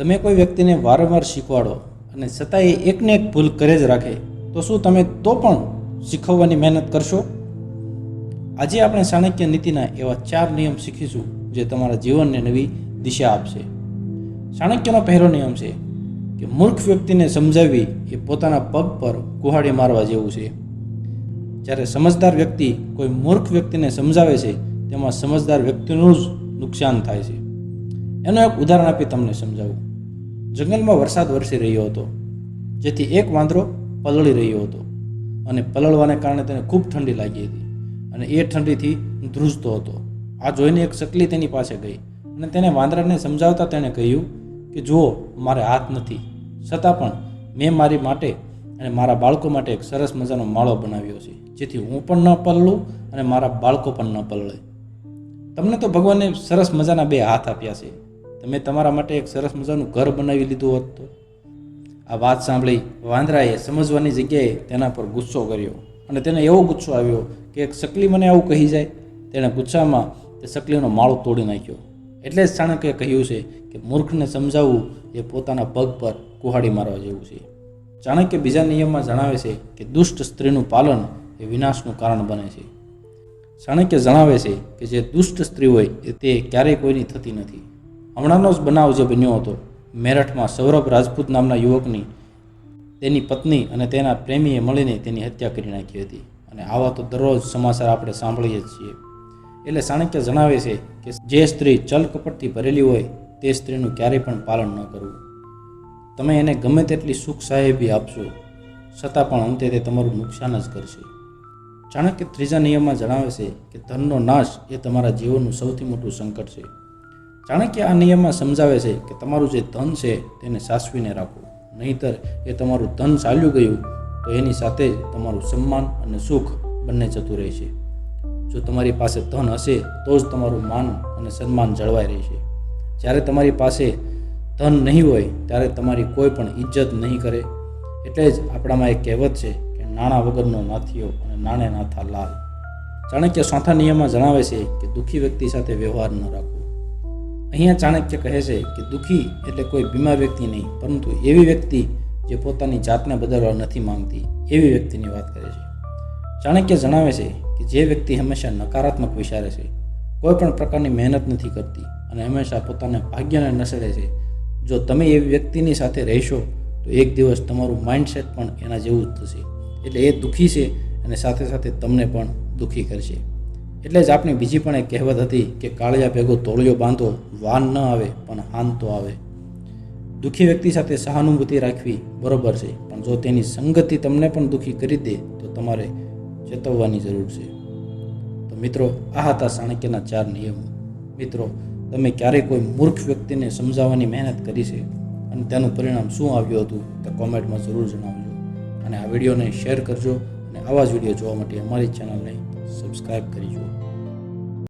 તમે કોઈ વ્યક્તિને વારંવાર શીખવાડો અને છતાં એ એકને એક ભૂલ કરે જ રાખે, તો શું તમે તો પણ શીખવવાની મહેનત કરશો? આજે આપણે ચાણક્ય નીતિના એવા ચાર નિયમ શીખીશું જે તમારા જીવનને નવી દિશા આપશે. ચાણક્યનો પહેલો નિયમ છે કે મૂર્ખ વ્યક્તિને સમજાવવી એ પોતાના પગ પર કુહાડી મારવા જેવું છે. જ્યારે સમજદાર વ્યક્તિ કોઈ મૂર્ખ વ્યક્તિને સમજાવે છે, તેમાં સમજદાર વ્યક્તિનું જ નુકસાન થાય છે. એનું એક ઉદાહરણ આપી તમને સમજાવું. જંગલમાં વરસાદ વરસી રહ્યો હતો. જેથી એક વાંદરો પલળી રહ્યો હતો અને પલળવાને કારણે તેને ખૂબ ઠંડી લાગી હતી અને એ ઠંડીથી ધ્રુજતો હતો. આ જોઈને એક ચકલી તેની પાસે ગઈ અને તેને વાંદરાને સમજાવતા તેણે કહ્યું કે, જુઓ, મારે હાથ નથી. છતાં પણ મેં મારી માટે અને મારા બાળકો માટે એક સરસ મજાનો માળો બનાવ્યો છે, જેથી હું પણ ન પલળું અને મારા બાળકો પણ ન પલળે. તમને તો ભગવાને સરસ મજાના બે હાથ આપ્યા છે. તમે તમારા માટે એક સરસ મજાનું ઘર બનાવી લીધું હોત તો. આ વાત સાંભળી વાંદરાએ સમજવાની જગ્યાએ તેના પર ગુસ્સો કર્યો અને તેને એવો ગુસ્સો આવ્યો કે એક સકલી મને આવું કહી જાય. તેણે ગુસ્સામાં તે સકલીનો માળો તોડી નાખ્યો. એટલે જ ચાણક્યે કહ્યું છે કે મૂર્ખને સમજાવવું એ પોતાના પગ પર કુહાડી મારવા જેવું છે. ચાણક્ય બીજા નિયમમાં જણાવે છે કે દુષ્ટ સ્ત્રીનું પાલન એ વિનાશનું કારણ બને છે. ચાણક્ય જણાવે છે કે જે દુષ્ટ સ્ત્રી હોય તે ક્યારેય કોઈની થતી નથી. હમણાંનો જ બનાવ જે બન્યો હતો, મેરઠમાં સૌરભ રાજપૂત નામના યુવકની, તેની પત્ની અને તેના પ્રેમીએ મળીને તેની હત્યા કરી નાખી હતી. અને આવા તો દરરોજ સમાચાર આપણે સાંભળીએ જ છીએ. એટલે ચાણક્ય જણાવે છે કે જે સ્ત્રી ચલ કપટથી ભરેલી હોય, તે સ્ત્રીનું ક્યારેય પણ પાલન ન કરવું. તમે એને ગમે તેટલી સુખ સાહેબી આપશો, છતાં પણ અંતે તે તમારું નુકસાન જ કરશે. ચાણક્ય ત્રીજા નિયમમાં જણાવે છે કે ધનનો નાશ એ તમારા જીવનનું સૌથી મોટું સંકટ છે. ચાણક્ય આ નિયમમાં સમજાવે છે કે તમારું જે ધન છે તેને સાચવીને રાખો. નહીંતર એ તમારું ધન ચાલ્યું ગયું, તો એની સાથે જ તમારું સન્માન અને સુખ બંને જતું રહેશે. જો તમારી પાસે ધન હશે, તો જ તમારું માન અને સન્માન જળવાઈ રહેશે. જ્યારે તમારી પાસે ધન નહીં હોય, ત્યારે તમારી કોઈ પણ ઇજ્જત નહીં કરે. એટલે જ આપણામાં એક કહેવત છે કે નાણાં વગરનો નાથીઓ અને નાણે નાથા લાલ. ચાણક્ય ચોથા નિયમમાં જણાવે છે કે દુઃખી વ્યક્તિ સાથે વ્યવહાર ન રાખવો અહીંયા ચાણક્ય કહે છે કે દુઃખી એટલે કોઈ બીમાર વ્યક્તિ નહીં, પરંતુ એવી વ્યક્તિ જે પોતાની જાતને બદલવા નથી માંગતી, એવી વ્યક્તિની વાત કરે છે. ચાણક્ય જણાવે છે કે જે વ્યક્તિ હંમેશા નકારાત્મક વિચારે છે, કોઈ પણ પ્રકારની મહેનત નથી કરતી અને હંમેશા પોતાના ભાગ્યને નસડે છે. જો તમે એવી વ્યક્તિની સાથે રહેશો, તો એક દિવસ તમારું માઇન્ડસેટ પણ એના જેવું જ થશે. એટલે એ દુઃખી છે અને સાથે સાથે તમને પણ દુઃખી કરશે. એટલે જ આપણી બીજી પણ એક કહેવત હતી કે કાળિયા ભેગો તોળિયો બાંધો, વાન ન આવે, પણ હાન તો આવે. દુઃખી વ્યક્તિ સાથે સહાનુભૂતિ રાખવી બરોબર છે, પણ જો તેની સંગતિ તમને પણ દુઃખી કરી દે, તો તમારે ચેતવવાની જરૂર છે. તો મિત્રો, આ હતા ચાણક્યના ચાર નિયમો. મિત્રો, તમે ક્યારેય કોઈ મૂર્ખ વ્યક્તિને સમજાવવાની મહેનત કરી છે અને તેનું પરિણામ શું આવ્યું હતું, તે કોમેન્ટમાં જરૂર જણાવજો. અને આ વિડીયોને શેર કરજો અને આવા જ વીડિયો જોવા માટે અમારી ચેનલને સબસ્ક્રાઈબ કરી